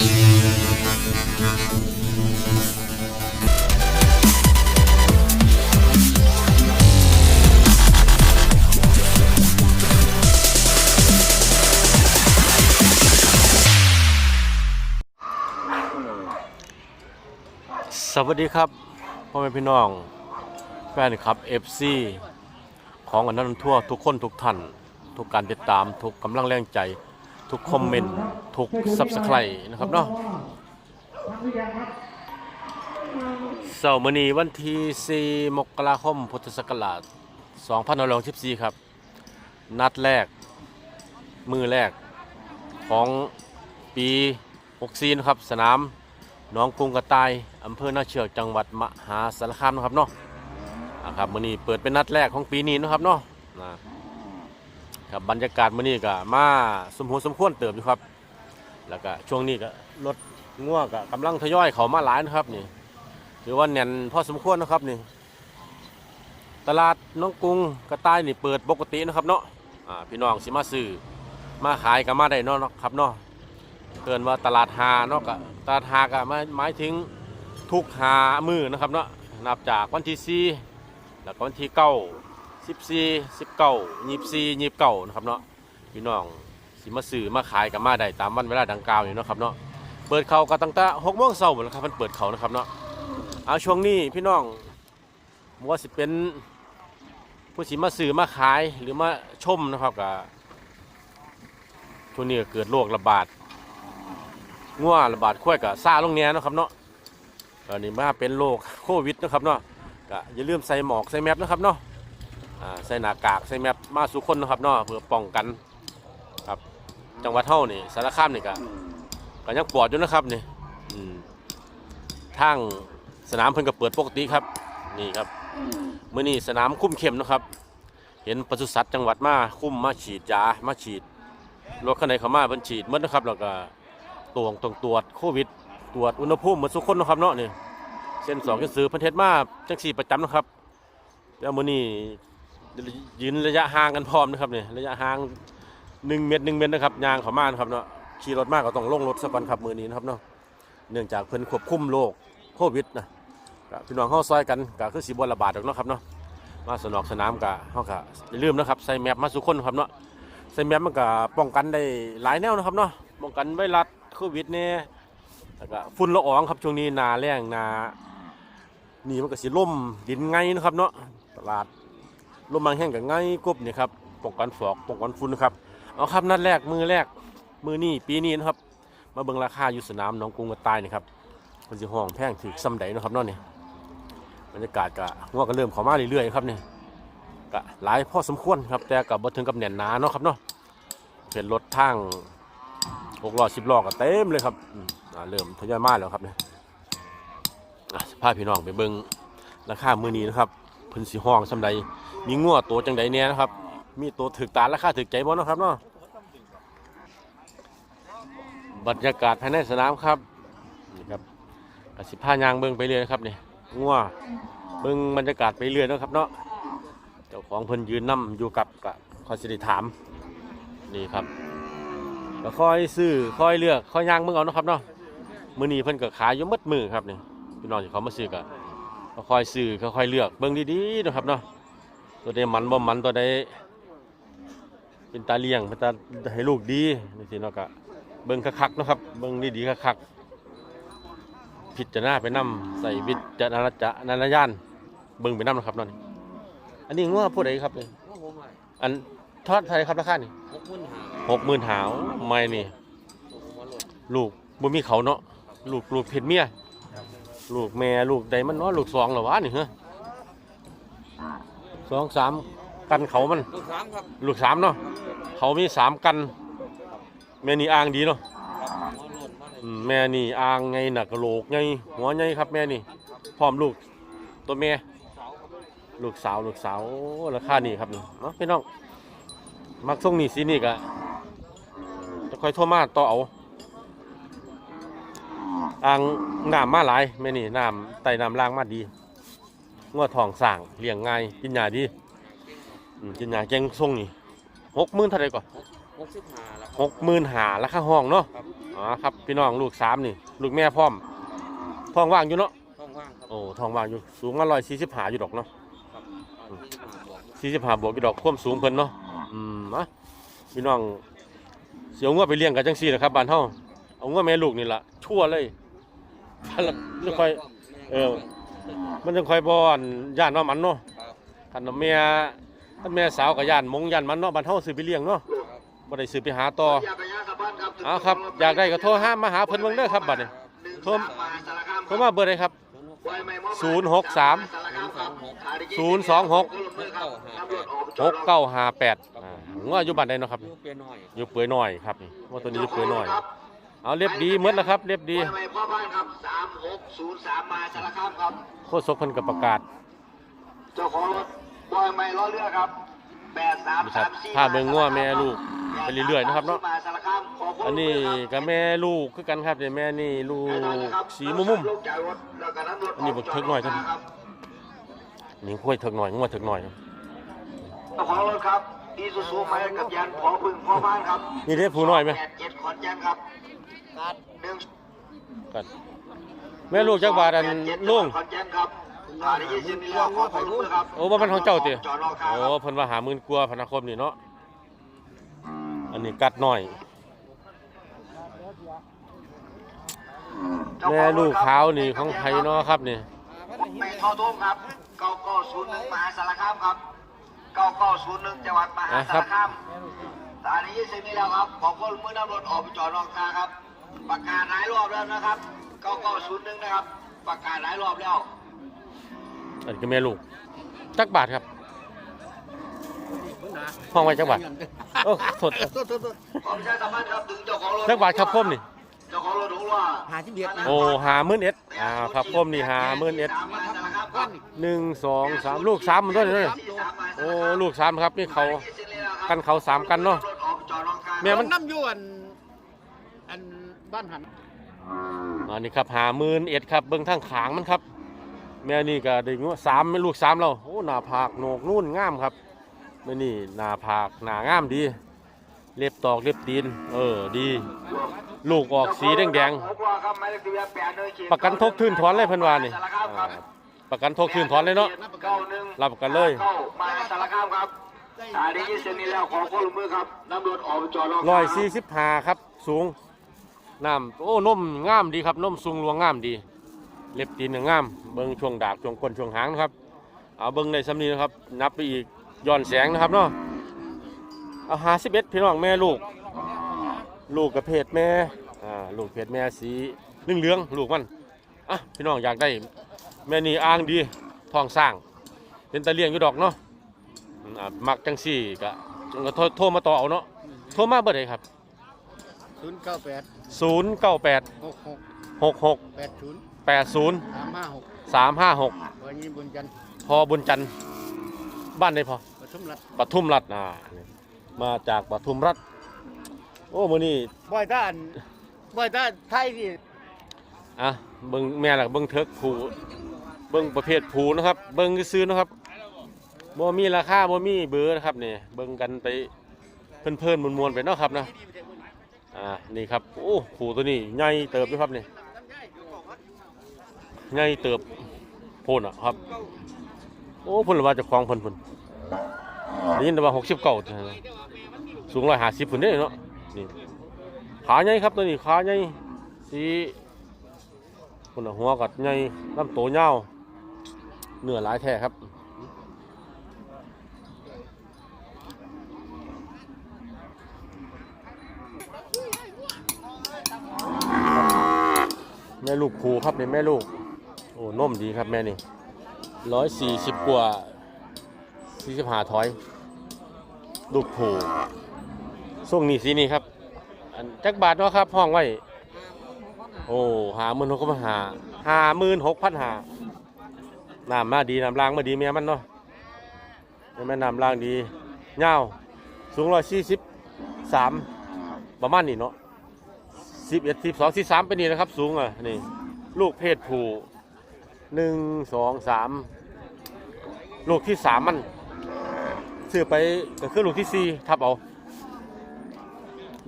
สวัสดีครับพ่อแม่พี่น้อง แฟนคลับ FC ของอันนั้นทั่วทุกคนทุกท่าน ทุกการติดตามทุกกำลังแรงใจ ทุกคอมเมนต์ทุกซับสไครต์นะครับเนาะเสาร์มื้อนี้วันที่4มกราคมพุทธศักราช2564ครับ นัดแรก มือแรกของปี64นะครับ สนามหน้องกรุงกระต่ายอำเภอนาเชือกจังหวัดมหาสารคามนะครับเนาะครับมือนี้เปิดเป็นนัดแรกของปีนี้นะครับเนาะ ครับบรรยากาศมื้อนี้ก็มาสมหัวสมควรเติบอยู่ครับ แล้วก็ช่วงนี้ก็รถง่วก็กำลังทยอยเข้ามาหลายนะครับนี่ถือว่าแน่นพอสมควรนะครับนี่ ตลาดน้องกุงกระต่ายนี่เปิดปกตินะครับเนาะอ่าพี่น้องสิมาซื้อมาขายก็มาได้เนาะครับเนาะเกินว่าตลาดหาเนาะก็ตลาดหาก็หมายหมายถึงทุกหามือนะครับเนาะนับจากวันที่สี่แล้วก็วันที่เก้า สิบสี่สิบเก้ายี่สิบสี่ยี่สิบเก้านะครับเนาะพี่น้องสิมาซื้อมาขายกันมาได้ตามวันเวลาดังกล่าวอยู่นะครับเนาะเปิดเขาก็ตั้งแต่หกโมงเช้าหมดแล้วครับมันเปิดเขานะครับเนาะเอาช่วงนี้พี่น้องว่าสิเป็นผู้สิมาซื้อมาขายหรือมาชมนะครับก็ช่วงนี้เกิดโรคระบาดงัวระบาดข้วยกับซาลงเนี้ยนะครับเนาะตอนนี้มาเป็นโรคโควิดนะครับเนาะก็อย่าลืมใส่หมอกใส่แมสนะครับเนาะ ใส่หน้ากากใส่แมสมาสู่คนนะครับเนาะเพื่อป้องกันครับ จังหวัดเท่านี่สารคามนี่ก็ก็ยังปลอดอยู่นะครับนี่ทางสนามเพิ่นก็เปิดปกติครับ นี่ครับเมื้อนี้สนามคุ้มเข้มนะครับ เห็นปศุสัตว์จังหวัดมาคุ้มมาฉีดยามาฉีดรถคันไหนเข้ามาเพิ่นฉีดหมดนะครับแล้วก็ตรวจตรงตรวจโควิด ตรวจอุณหภูมิเหมือนทุกคนนะครับเนาะนี่เส้นสองเส้นซื้อพันเทศมาจังสี่ประจำนะครับแล้วมื้อนี้ ยืนระยะห่างกันพร้อมนะครับเนี่ยระยะห่างหนึ่งเมตรหนึ่งเมตรนะครับยางเขามานครับเนาะขี่รถมากก็ต้องลงรถสักวันคับมือนี้นะครับเนาะเนื่องจากเพิ่นควบคุมโรคโควิดนะก็พี่น้องเฮาซอยกันก็คือสิบ่ระบาดดอกเนาะครับเนาะมาสนอกสนามก็เฮาก็อย่าลืมนะครับใส่แมสมาสุกคนครับเนาะใส่แมสมันก็ป้องกันได้หลายแนวนะครับเนาะป้องกันไวรัสโควิดเนี่ยแล้วก็ฝุ่นละอองครับช่วงนี้นาแรงนานี่มันก็สิล่มดินไงนะครับเนาะตลาด ลมบางแห้งกับไงกบเนี่ยครับป้องกันฝอกป้องกันฝุ่นนะครับเอาครับนัดแรกมือแรกมือนี่ปีนี้นะครับ มาเบิ่งราคาอยู่สนามหนองกรุงกระต่ายนี่ครับมันสิห้องแพงถึงซ้ำใดนะครับนาะนี่บรรยากาศก็งัวก็เริ่มเข้ามาเรื่อยๆครับเนี่ยก็หลายพอสมควรครับแต่กับบ่ถึงกับแน่นหนาเนาะครับเนาะเป็นรถทางหกล้อสิบล้อก็เต็มเลยครับเริ่มทยอยมาแล้วครับเนี่ยอะพาพี่น้องไปเบิ่งราคามือนี้นะครับ เพิ่นสีห้องสำใดมีงัวตัวจังใดเนี่ยนะครับ มีตัวถึกตาราคาถึกใจบ่เนาะครับเนาะบรรยากาศภายในสนามครับนี่ครับกสิพายางเบิ่งไปเรื่อยนะครับนี่งัวเบิ่งบรรยากาศไปเรื่อยเนาะครับเนาะเจ้าของเพิ่นยืนนํอยู่กับกับคอยสิได้ถามนี่ครับก็ค่อยซื้อค่อยเลือกค่อยย่างมึงเอาเนาะครับเนาะมื้อนี้เพิ่นก็ขายอยู่หมดมือครับนี่พี่น้องที่เขามาซื้อก็ก็ ค่อยซื้อค่อยเลือกเบิ่งดีๆนะครับเนาะตัวใดมันบ่มันตัวใดเป็นตาเลี้ยงเป็นตาให้ลูกดีนี่สิเนาะก็เบิ่งคักๆนะครับ เบิ่งดีๆคักๆพิดจารณาไปนํใส่วิจารณญาณญาณเบิ่งไปนํนะครับเนาะนี่อันนี้งัวผู้ใดครับนี่อันทอดไทยครับราคานี่หกหมื่นหาหกหมื่นหาวไม่นี่ ลูกบ่มีเขาเนาะลูกลูกเพชรเมีย ลูกแม่ลูกใดมันเนาะลูกสองเหรอวะนี่เหรอสองสามกันเขามัน ลูกสามครับลูกสามเนาะเขามีสามกัน แม่นี่อ่างดีเนาะครับหัวโลดมาเลยอืมแม่นี่อ่างไงหนักกะโหลกไงหัวไงครับแม่นี่พร้อมลูกตัวแม่สาวครับลูกสาวลูกสาวโอ้ราคานี่ครับนี่เนาะพี่น้องมักส่งนี่สินี่กะจะค่อยโทรมาต่อเอา อ่างน้ำมาหลายแม่นี่น้ำไต่น้ำล่างมาดีงัวทองสั่งเลี้ยงง่ายกินยาดีอืมกินยาแกงส่งนี่หกหมื่นเท่าไหรก่อนหกสิบห้าแล้วหกหมื่นหาราคาห้องเนาะครับอ๋อครับพี่น้องลูกสามนี่ ลูกแม่พร้อมท้องว่างอยู่เนาะห้องว่างครับโอ้ท้องว่างอยู่สูงมาร้อยสี่สิบหาอยู่ดอกเนาะครับเอาที่มาบอกสี่สิบหาบวกอยู่ดอกความสูงเพิ่นเนาะอืมอะพี่น้องเสียวงัวไปเลี้ยงกันจังซี่นะครับบ้านเฮา เอางัวแม่ลูกนี่ล่ะชั่วเลยถ้าละไม่ค่อย เออ มันจังค่อยบ่อันย่านว่ามันเนาะครับคันว่าแม่คันแม่สาวก็ย่านมงย่านมันเนาะบ้านเฮาซื้อไปเลี้ยงเนาะครับบ่ได้ซื้อไปหาต่อเอาครับ อยากได้ก็โทรหามาหาเพิ่นเบิ่งเด้อครับบัดนี้โทรโทรมาเบอร์ใดครับ063 026เก้าห้าแปด6958อ่างัวอยู่บ้านใดเนาะครับยูเปียน้อยอยู่เปื่อยน้อยครับนี่ว่าตัวนี้อยู่เปื่อยน้อย เอาเรียบดีหมดแล้วครับ เรียบดีพ่อไม่พ่อบ้านครับสามหกศูนย์สามมาสารคามครับ โคตรศกเพิ่นก็ประกาศ เจ้าของรถบอยไม่ล้อเรือครับแปดสามครัสาบมสี่ถ้าเบิ่งงัวแม่ลูกไปเรื่อยๆนะครับเนาะมาสารคามขบคุณอันนี้ครับก็แม่ลูกคือกันครับเนี่ยแม่นี่ลูกสีมุมมุมลงจากรถแล้วก็นั่งรถอันนี้บักเทิกหน่อยครับครับๆนี่ค่อยเถิกหน่อยงัวเถิกหน่อยครับเจ้าของรถครับอีซูซูหมายเลขกับยันพอพึ่งพ่อบ้านครับ นี่เด้ผู้น้อยไหมแปดเจ็ดขอนแก่นครับ หนึ่งกันแม่ลูกจักบาทอันลุงขอนแก่นครับอ่าได้ยินเสียงนี้แล้วขอขอบคุณครับโอ้บ่มันของเจ้าติจอดรอครับ โอ้เพิ่นว่าหาหมื่นกว่าพนาคมนี่เนาะอันนี้กัดหน่อย แม่ลูกขาวนี่ของไผเนาะครับนี่ไม่เท่าทุ่มครับเก้าเก้าศูนย์หนึ่งมหาสารคามครับเก้าเก้าศูนย์หนึ่งจังหวัดมหาสารคามตอนนี้เสร็จนี้แล้วครับ ขอบคุณมือนำรถออกไปจอดนอกทางครับ ประกาศหลายรอบแล้วนะครับเก้าเก้าศูนย์หนึ่งนะครับ ประกาศหลายรอบแล้วอันนี้ก็แม่ลูกจักบาทครับห้องไว้จักบาทโอ้สดขอประชาสัมพันธ์ครับถึงเจ้าของรถจักบาทครับคมนี่เจ้าของรถรู้ว่าหาที่เบียดนะโอ้หาหมื่นเอ็ดอ่าครับคมนี่หาหมื่นเอ็ดสามมหาสารคามครับหนึ่งสองสามลูกสามมันด้วยเลยสี่สามมหาสารคามโอ้ลูกสามครับนี่เขากันเขาสามกันเนาะรถออกไปจอดนอกทางแม่มันน้ำอยวนอัน บ้านหันอันนี้ครับหาหมื่นเอ็ดครับเบิ้งทางขางมันครับ แม่นี่ก็ได้งัวสามแม่ลูกสามเราโอ้หน้าผากโหนกนู่นงามครับแม่นี่หน้าผากหน้างามดี เล็บตอกเล็บตีน เออดี ลูกออกสีแดงๆประกันทกทื่นถอนเลยเพิ่นว่านี่อ่าประกันทกทื่นถอนเลยเนาะรับประกันเลยเข้ามาสารคามครับอ่าได้ยินเสียงนี้แล้วขอความร่วมมือครับนำรถออกไปจอดรอร้อยสี่สิบห้าครับ สูง น้ำโอ้นมงามดีครับนมสูงลวงงามดี เล็บตีนเนี่ยงามเบิ้งช่วงดากช่วงก้นช่วงหางนะครับเอาเบิ้งในสำนีนะครับ นับไปอีกย้อนแสงนะครับเนาะเอาหาสิบเอ็ดพี่น้องแม่ลูก ลูกกับเพศแม่อ่าลูกเพศแม่สีเหลืองเหลืองลูกมันอะพี่น้องอยากได้ แม่นี่อ่างดีทองสร้าง เป็นตะเลียงอยู่ดอกเนาะะมักจังสี่ก็โทรโทรมาต่อเอาเนาะโทรมาเบอร์ใดครับ ศูนย์เก้าแปดศูนย์เก้าแปดหกหกหกหกแปดศูนย์แปดศูนย์สามห้าหกสามห้าหกวันนี้บุญจันทร์พอบุญจันทร์บ้านใดพอปทุมรัฐปทุมรัฐอ่านี่มาจากปทุมรัฐ โอ้มื้อนี้บ่อยท่านบ่อยท่านไทยที่อะเบิ่งแม่ล่ะเบิ่งเถิกผูเบิ่งประเภทผูนะครับ เบิ่งซื้อๆนะครับบ่มีราคาบ่มีเบอร์นะครับนี่เบิ่งกันไปเพลินๆมวนๆไปเนาะครับนะ อ่า นี่ครับ โอ้ผูตัวนี้ใหญ่เติบด้วยครับนี่ใหญ่เติบโพนอะครับ โอ้พิ่นว่าจะคลองพิ่นพิ่นได้ยินแต่ว่า69เท่านั้นนะสูง150เพิ่นเด้เนาะ นี่ ขาใหญ่ครับตัวนี้ขาใหญ่สีคนน่ะหัวกัดใหญ่ลำโตวยาวเนื้อหลายแท้ครับ ม่ลูกผูครับนี่แม่ลูก โอ้นมดีครับแม่นี่ร้อยสี่สิบกว่าสี่สิบห้าถอย ลูกผูส่งนี่สีนี่ครับ อันจักบาทเนาะครับ ห้องไว้ โอ้หาหมื่นหกพันหาหาหมื่นหกพันหาน้ำมาดีน้ำล้างมาดีเมียมันเนาะแม่น้ำล้างดีเงาวสูงร้อยสี่สิบสามประมาณนี้เนาะ สิบเอ็ดสิบสองสิบสามเป็นนี่นะครับ สูงอะนี่ลูกเพศผู้หนึ่งสองสามลูกที่สามมันซื้อไปก็คือลูกที่สี่ทับเอา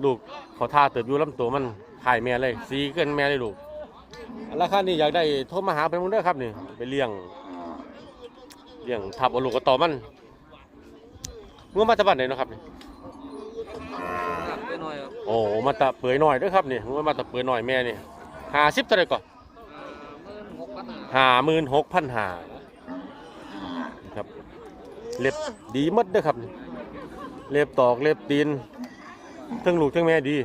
ลูกขาท่าเติบอยู่ลำตัวมันถ่ายแม่เลยสีเกินแม่เลยลูกราคานี้อยากได้โทรมาหาเป็นมึงเด้อครับนี่ไปเลี้ยงเลี้ยงทับเอาลูกก็ต่อมันงัวมาจากบ้านไหนเนาะครับนี่ หักไปหน่อยครับโอ้มาตะเปื่อยหน่อยเด้อครับนี่งัวมาตะเปื่อยหน่อยแม่นี่ห้าสิบเท่าไหร่ก่อนหมื่นหกพันห้าห้าหมื่นหกพันห้าครับเล็บดีหมดเด้อครับนี่เล็บตอกเล็บตีนทั้งลูกทั้งแม่ดี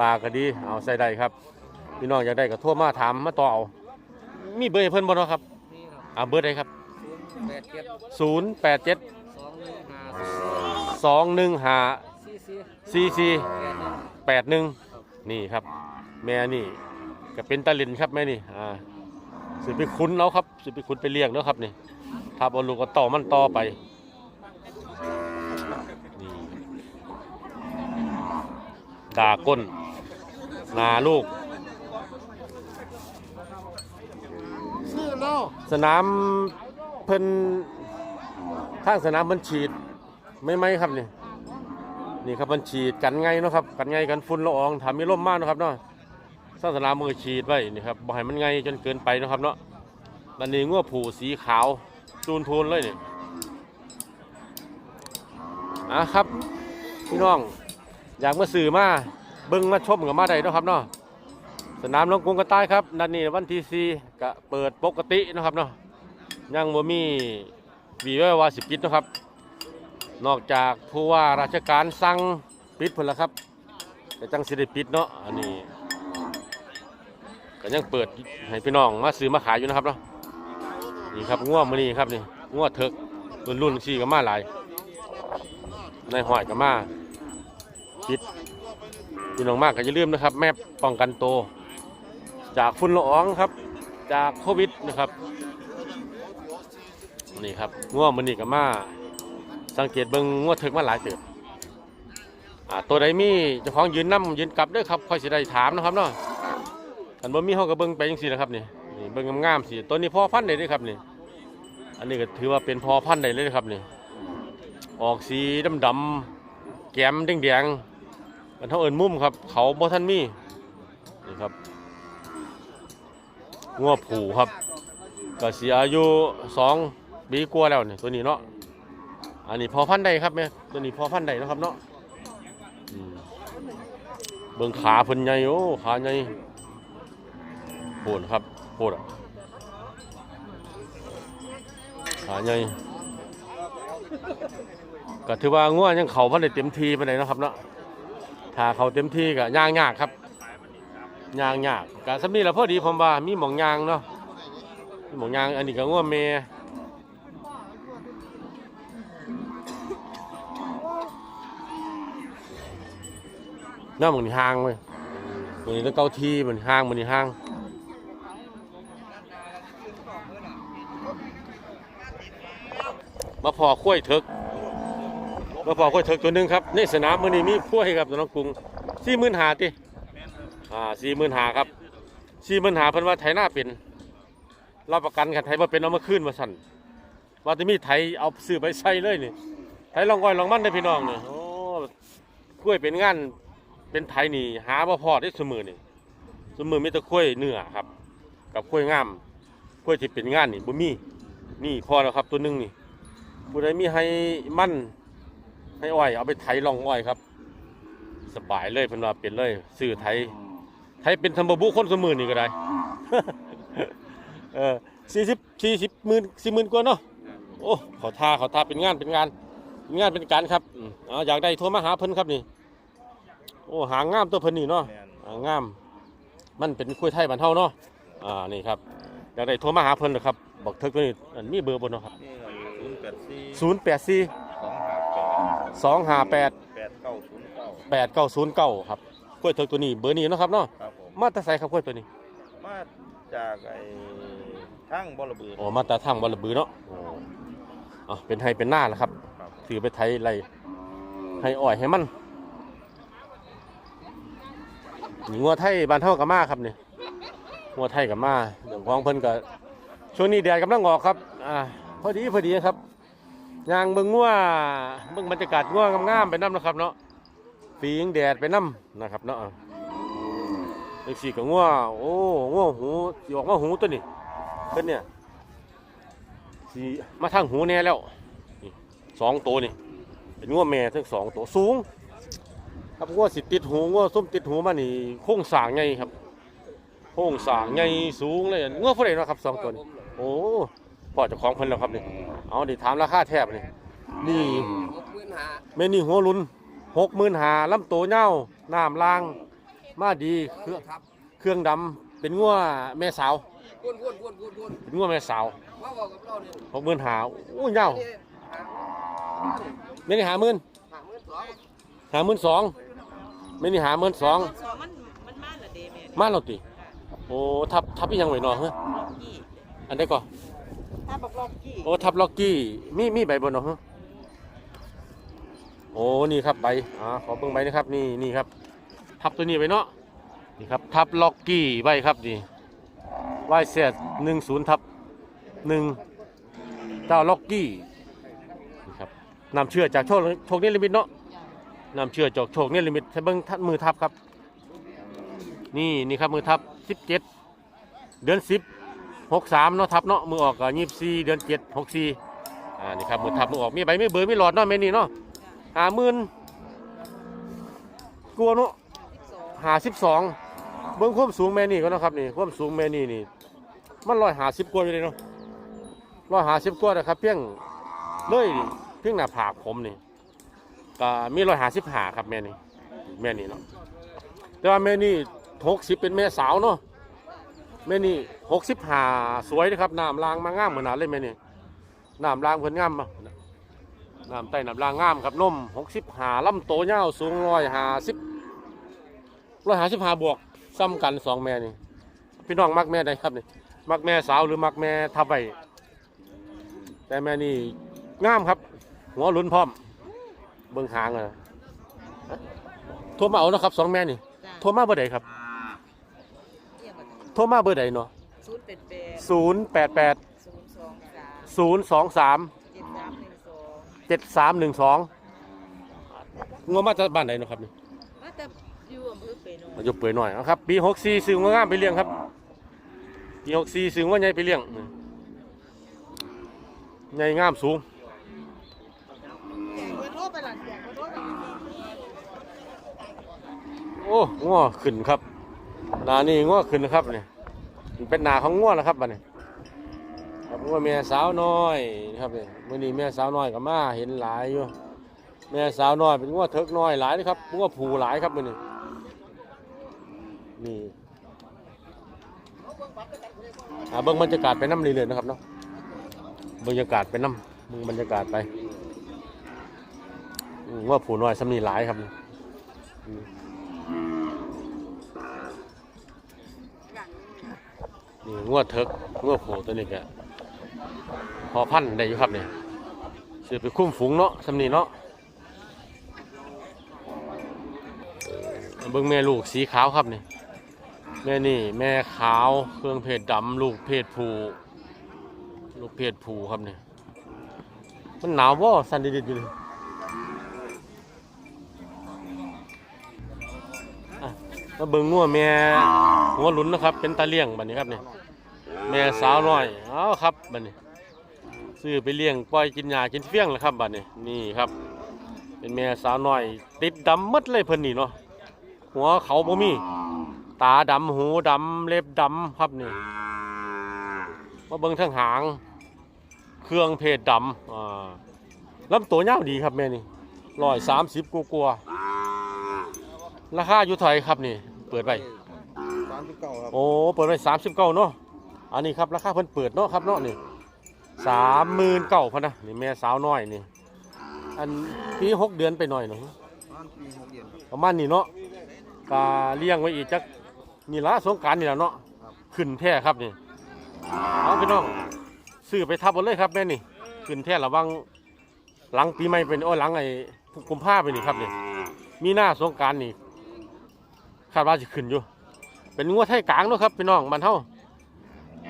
ปลากก็ดีเอาใส่ได้ครับพี่น้องอยากได้ก็โทรมาถามมาต่อเอามีเบอร์ให้เพิ่นบ่เนาะครับนี่ครับอ่าเบอร์ใดครับศูนย์แปดเจ็ดศูนย์แปดเจ็ดสองหนึ่งห้าสองหนึ่งห้า สี่สี่ซีซีแปดหนึ่งแปดหนึ่งนี่ครับ แม่นี่ก็เป็นตะลินครับแม่นี่อ่าสิไปคุ้นเอาครับสิไปคุ้นไปเลี้ยงแล้วครับนี่ถ้าบอลูกก็ต่อมันต่อไปนี่ดาก้นหนาลูก ซื้อแล้วสนามเพิ่นทางสนามเพิ่นฉีดไม่ไหมครับนี่ นี่ครับเพิ่นฉีดกันไงเนาะครับกันไงกันฝุ่นละอองทำมีร่มมากนาะครับเนาะสร้างสนามมือฉีดไว้นี่ครับบ่ให้มันไงจนเกินไปเนาะครับเนาะบันนี้งัวผูสีขาวจูนทูนเลยนี่อะครับพี่น้องอยากมาสื่อมาเบิ่งมาชมกับมาได้นะครับเนาะสนามลงกรุงกระต่ายครับนัดนี้วันที่สี่ก็เปิดปกตินะครับเนาะยังบ่มีวีไว้ว่าสิปิดนะครับ นอกจากผู้ว่าราชการสั่งปิดพุ่นละครับแต่จังสิได้ปิดเนาะอันนี้ก็ยังเปิดให้พี่น้องมาซื้อมาขายอยู่นะครับเนาะนี่ครับง่วมือนี้ครับนี่ง่วเถกรุ่นรุ่นสี่ก็มาหลายในห้อยก็มาปิดพี่น้องมากก็อย่าลืมนะครับ แม่ป้องกันโต จากฝุ่นละอองครับ จากโควิดนะครับนี่ครับง่วงมันนี่กับมา สังเกตเบิ่งงวงถึกมาหลายเติบอ่าตัวใดมีเจ้าของยืนนํยืนกลับเด้วยครับค่อยสิได้ถามนะครับเนาะอันบ่มีเฮาก็เบิ่งไปจังซี่นะครับนี่นี่เบิ่งงามๆสิตัวนี้พอพันธุ์ได้เด้อครับนี่ อันนี้ก็ถือว่าเป็นพอพันธุ์ได้เลยนะครับนี่ ออกสีดำๆแก้มแดงๆมันเท่าเอิ้นมุมครับ เขาบ่ทันมีนี่ครับงัวผูครับก็เสียอายุสองปีกว่าแล้วนี่ตัวนี้เนาะ อันนี้พอพันใดครับแม่ตัวนี้พอพันใดนะครับเนาะอืมเบิ่งขาเพิ่นใหญ่โอ้ขาใหญ่โหดครับโหดอะขาใหญ่ก็ถือว่างัวยังเขาพันได้เต็มทีไปไหนนะครับเนาะถ้าเขาเต็มที่ก็ย่างยากครับยางยากกะสำนีละพอดีผมว่ามีหมองยางเนาะมีหมองยางอันนี้ก็ง่วเม น้าเหมือนห้างเว้ยหมอนี่ต้องเกาทีมันห้างมันนี่ห้างมาพอคุ้ยเถิกมาพอคุ้ยเถิกตัวหนึงครับในสนามมือนี้มีคุ้ยครับตัวน้องกรุงสี่หมื่นหาติอ่าสี่หมื่นหาครับสี่หมื่นหาเพิ่นว่าไถหน้าเป็นรับประกันกันไถมาเป็นเอามาขึ้นมาสั่นว่าจะมีไถเอาซื้อไปใส่เลยนี่ไถลองก้อยลองมันได้พี่น้องนี่โอ้กล้วยเป็นงาน เป็นไถนี่หาบ่พอได้สมือนี่สมือมีแต่กล้วยเนื้อครับ กับกล้วยงามกล้วยที่เป็นงานนี่บ่มีนี่พอแล้วครับตัวหนึงนี่ผู้ใดมีให้มั่นให้อ้อยเอาไปไถลองอ้อยครับ สบายเลยเพิ่นว่าเป็นเลยซื้อไทยไทยเป็นธรรมบุคนสมือนี่ก็ได้เออสี่สิบสี่สิบหมื่นสี่หมื่นกว่าเนาะโอ้ขาท่าขาท่าเป็นงานเป็นงานเป็นงานเป็นการครับอืมเออยากได้โทรมาหาเพิ่นครับนี่ โอ้หางามตัวเพิ่นนี่เนาะหางาม มันเป็นคุยไทยบ้านเฮาเนาะอ่านี่ครับอยากได้โทรมาหาเพิ่นนะครับบอกเถิกตัวนี้อันมีเบอร์บนเนาะครับนี่ครับศูนย์แปดสี่ศูนย์แปดสี่สองห้าแปดสองห้าแปดแปดเก้าศูนย์เก้าแปดเก้าศูนย์เก้าครับกล้วยเถิกตัวนี้เบอร์นี้เนาะครับเนาะครับผมมาแตาใสครับกล้วยตัวนี้มาจากไอ้ทั้งบอระเบือโอ้มาแตาทางบอลบือเนาะโอ้อะเป็นไฮเป็นหน้าแหละครับ ครับถือไปไทยไรให้อ่อยให้มัน นี่งัวไทยบานเท่ากับมาครับนี่งัวไทยกับมาเดี๋ยวของเพิ่นก็ช่วงนี้แดดกำลังออกครับอ่าพอดีพอดีครับยางเบิ่งงัวเบิ่งบรรยากาศงัวงามๆไปน้ำนะครับเนาะฝีงแดดไปน้ำนะครับเนาะจังสี่ก็งัวโอ้งัวหูสิออกมาหูตัวนี้เพิ่นเนี่ยสิมาทางหูแน่แล้วสองตัวนี่เป็นงัวแม่ทั้งสองตัวสูง ครับงัวสิติดหูงัวส้มติดหูมานี่โค้งสร้างไงครับโค้งสร้างไงสูงเลยงัวผู้ใดเนาะครับสองตัวนี้โอ้พ่อเจ้าของเพิ่นแล้วครับนี่เอาดิถามราคาแทบนี่นี่หกหมื่นห้าแม่นี่หัวลุนหกหมื่นหาลำโตเน่าน้ำลาง มาดีเครื่องครับเครื่องดำเป็นงัวแม่สาววนวนวนวนวนเป็นงัวแม่สาวมาบอกกับเราเนี่ยหกหมื่นหาอู้เน่าแม่นี่หาหมื่นห้าหมื่นสอง หาหมื่นสองแม่นี่หาหมื่นสองสองมันมันมาละเดแม่มาเราติ โอ้ทับทับอีหยังไว้เนาะเฮ้ยกี้อันใดก่อถ้าบอกลอกกี้โอ้ทับล็อกกี้มีมีใบบนเนาะเฮ้ยโอ้นี่ครับใบอ่าขอเบิ่งใบนะครับนี่นี่ครับ ทับตัวนี้ไว้เนาะนี่ครับทับล็อกกี้ใบครับนี่วายเสียหนึ่งศูนย์ทับหนึ่งเจ้าล็อกกี้นี่ครับนำเชื่อจากโชคโชคนี้ลิมิตเนาะ นำเชื่อจากโชคนี้ลิมิตใช้เบิ้งทัดมือทับครับ นี่นี่ครับมือทับสิบเจ็ดเดือนสิบหกสามเนาะทับเนาะมือออกก็ยี่สิบสี่เดือนเจ็ดหกสี่อ่านี่ครับมือทับมือออกมีใบไม่เบอร์ไม่หลอดเนาะแม่นี่เนาะหาหมื่นกลัวเนาะหาสิบสองเบิ้งความสูงแม่นี่ก็นะครับนี่ความสูงแม่นี่นี่มันร้อยหาสิบกว่าอยู่เลยเนาะร้อยหาสิบกว่านะครับเพียงเลยเพียงหน้าผากผมนี่ ก็มีร้อยหาสิบหาครับแม่นี่แม่นี่เนาะแต่ว่าแม่นี่หกสิบเป็นแม่สาวเนาะแม่นี่หกสิบหาสวยนะครับน้ำลางมางามเหมือนนั้นเลยแม่นี่น้ำลางเพิ่นงามมาน้ำใต้น้ำลางงามครับนมหกสิบหาลำโตเงาสูงร้อยหาสิบร้อยหาสิบห้าบวกซ้ำกันสองแม่นี่พี่น้องมักแม่ใดครับนี่มักแม่สาวหรือมักแม่ทับไปแต่แม่นี่งามครับ หัวลุนพร้อม เบิ่งหางอะโทรมาเอานะครับสองแม่นี่จ้าโทรมาเบอร์ใดครับเรียกว่าโทรมาเบอร์ใดเนาะศูนย์เป็นแปดศูนย์แปดแปดศูนย์สองสามศูนย์สองสามเจ็ดสามหนึ่งสองเจ็ดสามหนึ่งสองงวมาจากบ้านไหนเนาะครับนี่ว่าแต่อยู่อำเภอเปโนอายุเปื่อยหน่อยเอาครับปีหกสี่ซื้อว่างามไปเลี้ยงครับปีหกสี่ซื้อว่าใหญ่ไปเลี้ยงใหญ่งามสูงเบอร์ โทรไปหลังเสียงเบอร์โทรไปโอ้ง้อขึ้นครับนานี่ง้อขึ้นนะครับเนี่ยมันเป็นนาของง้อแล้วครับบัดนี้ครับง้อแม่สาวน้อยนะครับเนี่ยมื่อนี้แม่สาวน้อยก็มาเห็นหลายอยู่แม่สาวน้อยเป็นง้อเถิกน้อยหลายนะครับง้อผูหลายครับมื่อนี้นี่เบิ่งบรรยากาศไปน้ำเรื่อยๆนะครับเนาะบรรยากาศไปน้ำเบิ่งบรรยากาศไป อืมง้อผูน้อยสำนีหลายครับนี่งวดเถิกงวดโผตัวนี้แกพอพันได้อยู่ครับเนี่ยสือไปคุ้มฝูงเนาะสำนีเนาะเบิ่งแม่ลูกสีขาวครับนี่แม่นี่แม่ขาวเครื่องเพศดำลูกเพศผู้ลูกเพศผู้ครับเนี่ยมันหนาวบ่สั่นดิดๆอยู่เลย มาเบิ่งงัวแม่หัวหลุนนะครับ เป็นตาเลี้ยงบัดนี้ครับเนี่ยแม่สาวน้อยเอาครับบัดนี้ซื้อไปเลี้ยงปล่อยกินหญ้ากินเฟี้ยงแล้วครับบัดนี้นี่ครับ เป็นแม่สาวน้อย ติดดำมัดเลยเพิ่นนี่เนาะหัวเขาบ่มี ตาดำหูดำเล็บดำครับนี่มาเบิ่งทางหาง เครื่องเพศดำอ่าลำตัวยาวดีครับแม่นี่ร้อยสามสิบกว่าๆราคาอยู่เท่าไหร่ครับนี่ เปิดไว้สามสิบเก้าครับโอ้เปิดไว้สามสิบเก้าเนาะอันนี้ครับราคาเพิ่นเปิดเนาะครับเนาะนี่สามหมื่นเก้าพันนะนี่แม่สาวน้อยนี่ อันปีหกเดือนไปหน่อยเนาะประมาณปีหกเดือนครับ ประมาณนี้เนาะกาเลี้ยงไว้อีกจักนี่ละสงกรารนี่แหละเนาะขึ้นแท้ครับนี่เอาพี่น้องซื้อไปทับหมดเลยครับแม่นี่ขึ้นแท้ระวังหลังปีใหม่เป็นโอ้ยหลังไอ้กุมภาไปนี่ครับนี่มีหน้าสงกรารนี่ คาดว่าจะขึ้นอยู่ เป็นงวดไทยกลางเนาะครับพี่น้องมันเท่า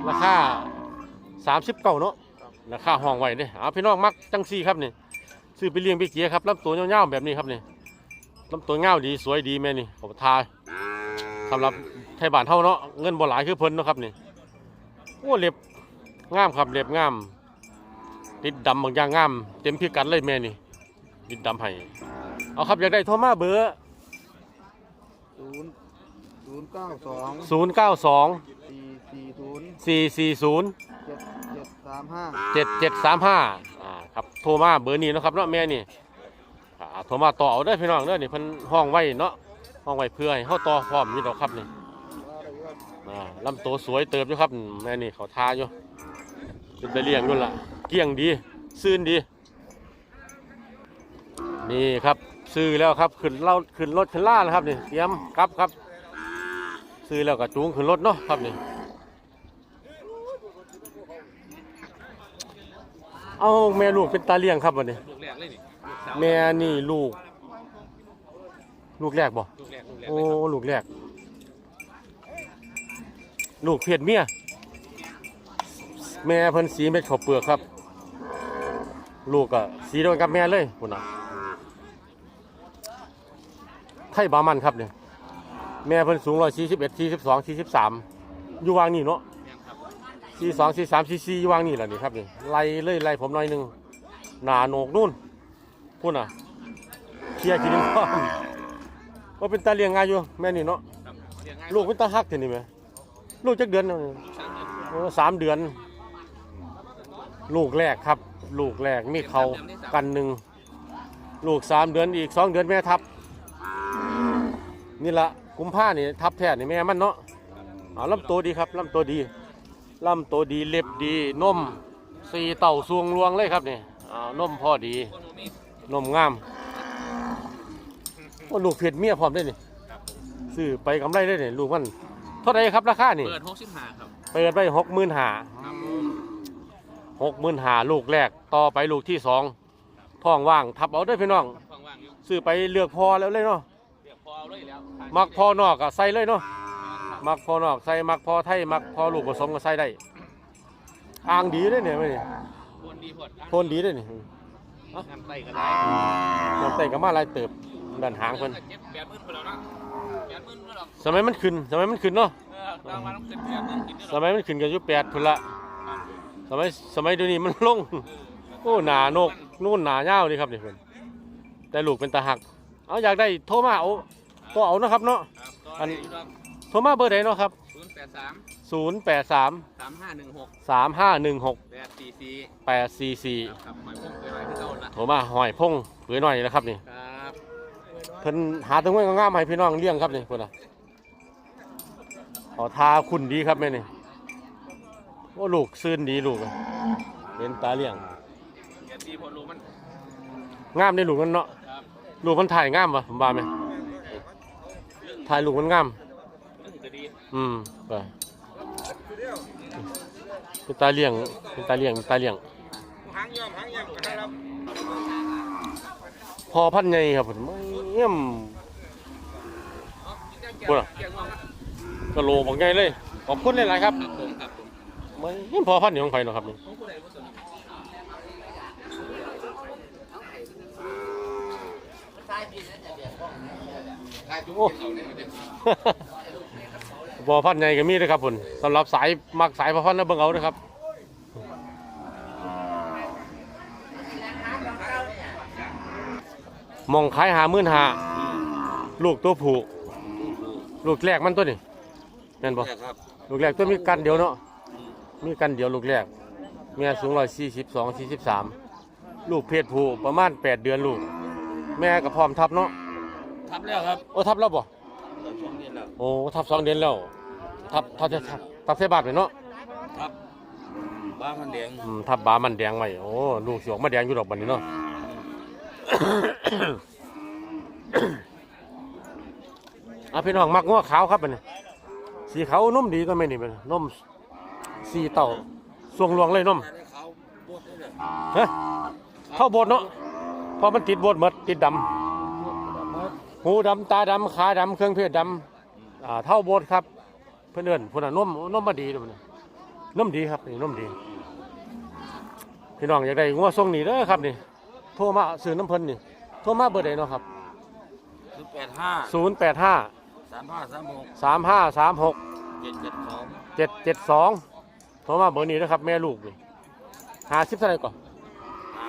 ราคาสามสิบเก้าเนาะราคาห้องไว้เนี่ยเอาพี่น้องมักจังซี่ครับนี่ซื้อไปเลี้ยงไปเกียครับลำตัวยาๆแบบนี้ครับนี่ลำตัวเงาดีสวยดีแม่นี่ขอบทายสำหรับไทยบ้านเท่าเนาะเงินบ่หลายคือเพิ่นเนาะครับนี่โอ้เล็บงามครับเล็บงามติดดำบางอย่างงาม เต็มพิกัดเลยแม่นี่ติดดำให้เอาครับอยากได้โทรมาเบอร์ ศูนย์ศูนย์เก้าสอง0 9 2 สี่สี่ศูนย์4 4 0 เจ็ดเจ็ดสามห้าเจ็ดเจ็ดสามห้าอ่าครับโทรมาเบอร์นี้เนาะครับเนาะแม่นี่อ่าโทรมาต่อเอาได้อพี่น้องเด้อนี่เพิ่นห้องไว้เนาะห้องไว้เพื่อให้เฮาต่อพร้อมอยู่ดอกครับนี่อ่าลำโตวสวยเติบอยู่ครับแม่นี่เขาทาอยู่เป็นไปเลี้ยงนู่นล่ะเกลี้ยงดีซื่นดี นี่ครับ ซื้อแล้วครับขึ้นเล่าขึ้นรถขึ้นล่าแล้วครับนี่เตรียมกลับครับซื้อแล้วก็จูงขึ้นรถเนาะครับนี่เอาแม่ลูกเป็นตาเลี้ยงครับวันนี้ลูกแรกเลยนี่ลูกสาวแม่นี่ลูก ลูกแรกบ่ลูกแรกลูกแรกโอ้เลยครับลูกแรก ลูกเพศเมียแม่เพิ่นสีเม็ดข้าวเปลือกครับ ลูกก็สีเดียวกันกับแม่เลยพุ่นน่ะไทยบามันครับเนี่ยแม่เพิ่นสูงร้อยสี่สิบเอ็ดสี่สิบสองสี่สิบสามอยู่วางนี่เนาะสี่สองสี่สามสี่สี่อยู่วางนี่แหละนี่ครับนี่ไล่เลยไล่ผมหน่อยหนึ่งหนาโหนกนู่นพุ่นน่ะเคลียร์กินข้าวว่าเป็นตาเลี้ยงง่ายอยู่แม่นี่เนาะลูกเป็นตาฮักเท่านี่ไหมลูกจักเดือนเนาะสามเดือนสามเดือน ลูกแรกครับ ลูกแรกมีเขากันหนึ่งลูกสามเดือนอีกสองเดือนแม่ทับ นี่ละกุมผ้านี่ทับแท้นี่แม่มันเนาะเอาลำตัวดีครับลำตัวดีลำตัวดีเล็บดีนมสีเต่าซวงลวงเลยครับนี่เอานมพ่อดีคนหนูมีนมงามว่าลูกเผ็ดเมียพร้อมได้นี่ซื้อไปกำไรได้นี่ลูกมันเท่าไรครับราคานี่เปิดหกสิบห้าครับเปิดไปหกหมื่นหาครับหกหมื่นหาลูกแรกต่อไปลูกที่สองท้องว่างทับเอาได้อพี่น้องว่างๆอยู่ซื้อไปเลือกพอแล้วเลยเนาะ เรียกพอเอาเลยแล้วมักพอนอกก็ใส่เลยเนาะมักพอนอกใส่มักพอไทยมักพอลูกผสมก็ใส่ได้อ่างดีเลยเนี่ยไม่นี่คนดีพอดโทนดีเลยนี่น้ำไตกันได้น้ำเต้ก็มาหลายเติบดันหางเพิ่นเจ็ดแปดหมื่นไปแล้วนะแปดหมื่นไปแล้วสมัยมันขึ้นสมัยมันขึ้นเนาะเออตามมาต้องเจ็ดแปดหมื่นกินเด้สอมัยมันขึ้นกันอยู่แปดพุ่นละสมัยสมัยเดี๋ยวนี้มันลงโอ้หนาโนกนู่นหนาเงาวนี่ครับนี่เพิ่นแต่ลูกเป็นตาหัก เอาอยากได้โทรมาเอา ก็เอานะครับเนาะ ครับก็อันได้อยู่ครับโทรมาเบอร์ไหนเนาะครับ ศูนย์แปดสาม0 8 3 สามห้าหนึ่งหก3 5 1 6 แปดสี่สี่8 4 4 ครับหอยพุ่งไปหน่อยที่เก่าละโทรมาหอยพงเผือหน่อยนะครับนี่ ครับเพิ่นหาตรงไว้งามๆให้พี่น้องเลี้ยงครับนี่เพิ่นน่ะขอทาคุณดีครับแม่นี่โอ้ลูกซื่นดีลูกอะเป็นตาเลี้ยงเจ็ดสี่พอรู้มันงามในลูกมันเนาะ ครับลูกมันถ่ายงามปะผมว่าไหม ถ่ายลูกมันงามอืมไปเป็นตาเลี้ยงเป็นตาเลี้ยงเป็นตาเลี้ยงหางยอมหางยอมนะครับพอพันใหญ่ครับผมเยี่ยมพูดอะกะโลบอกไงเลยขอบคุณหลยๆครับครับไม่เยี่ยมพอพันอยู่ของใครเนาะครับนี่ ของผู้ใดผู้สน โอ้พอพันใหญ่ก็มีด้วยครับผมสำหรับสายมักสายพอพันแล้วเบิ่งเอาด้วยครับมองขายหามื่นหาลูกตัวผู้ลูกแรกมันตัวนี่แม่นบ่ครับลูกแรกตัวมีกันเดียวเนาะมีกันเดียวลูกแรกเมียสูงร้อยสี่สิบสองสี่สิบสามลูกเพศผู้ประมาณแปดเดือนลูก แม่ก็พร้อมทับเนาะ ทับแล้วครับโอ้ทับแล้วบ่ช่วงนี้แล้วโอ้ทับสองเดือนแล้วทับทับทับทับเสบาทเลยเนาะครับบ้านมันแดงอืมทับบามันแดงไว้โอ้ลูกสิออกมาแดงอยู่ดอกบัดนี้เนาะอะพี่น้องมักงัวขาวครับบัดนี้สีขาวนุ่มดีก็ไม่นี่เป็นนุ่มสีเต่าสวงลวงเลยนุ่มเขาปวดเลยฮะเข้าโบดเนาะเพอมันติดโบดหมดติดดำ หูดำตาดำขาดำเครื่องเพศดำอ่าเท่าโบดครับ เพื่อนเอินพุ่นน่ะนุ่มนุ่มมาดีเลยมันน่ะนุ่มดีครับนี่นุ่มดี พี่น้องอยากได้งัวทรงนี้เด้อครับนี่โทรมาซื้อน้ำเพิ่นนี่โทรมาเบอร์ใดเนาะครับคือแปดห้าศูนย์แปดห้าสามห้าสามหกสามห้าสามหกเจ็ดเจ็ดสองเจ็ดเจ็ดสองโทรมาเบอร์นี้นะครับ แม่ลูกนี่หาสิบเท่าไหร่ก่อนห้า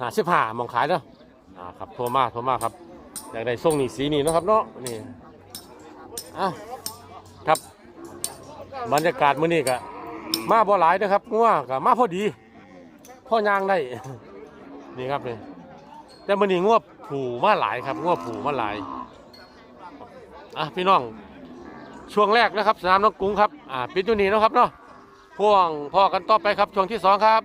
หาสิบห้ามองขายเนาะอ่าครับโทรมาโทรมาครับ อยากได้ส่งนี่สีนี่เนาะครับเนาะนี่อะครับ บรรยากาศมื้อนี้ก็มาบ่หลายนะครับงัวก็มาพอดีพ่อยางได้นี่ครับนี่แต่มื้อนี้งัวผูมาหลายครับงัวผูมาหลายอะพี่น้องช่วงแรกนะครับสนามน้องกรุ้งครับอ่าปิดอยู่นี่นะครับเนาะพ่วงพ่อกันต่อไปครับช่วงที่สองครับ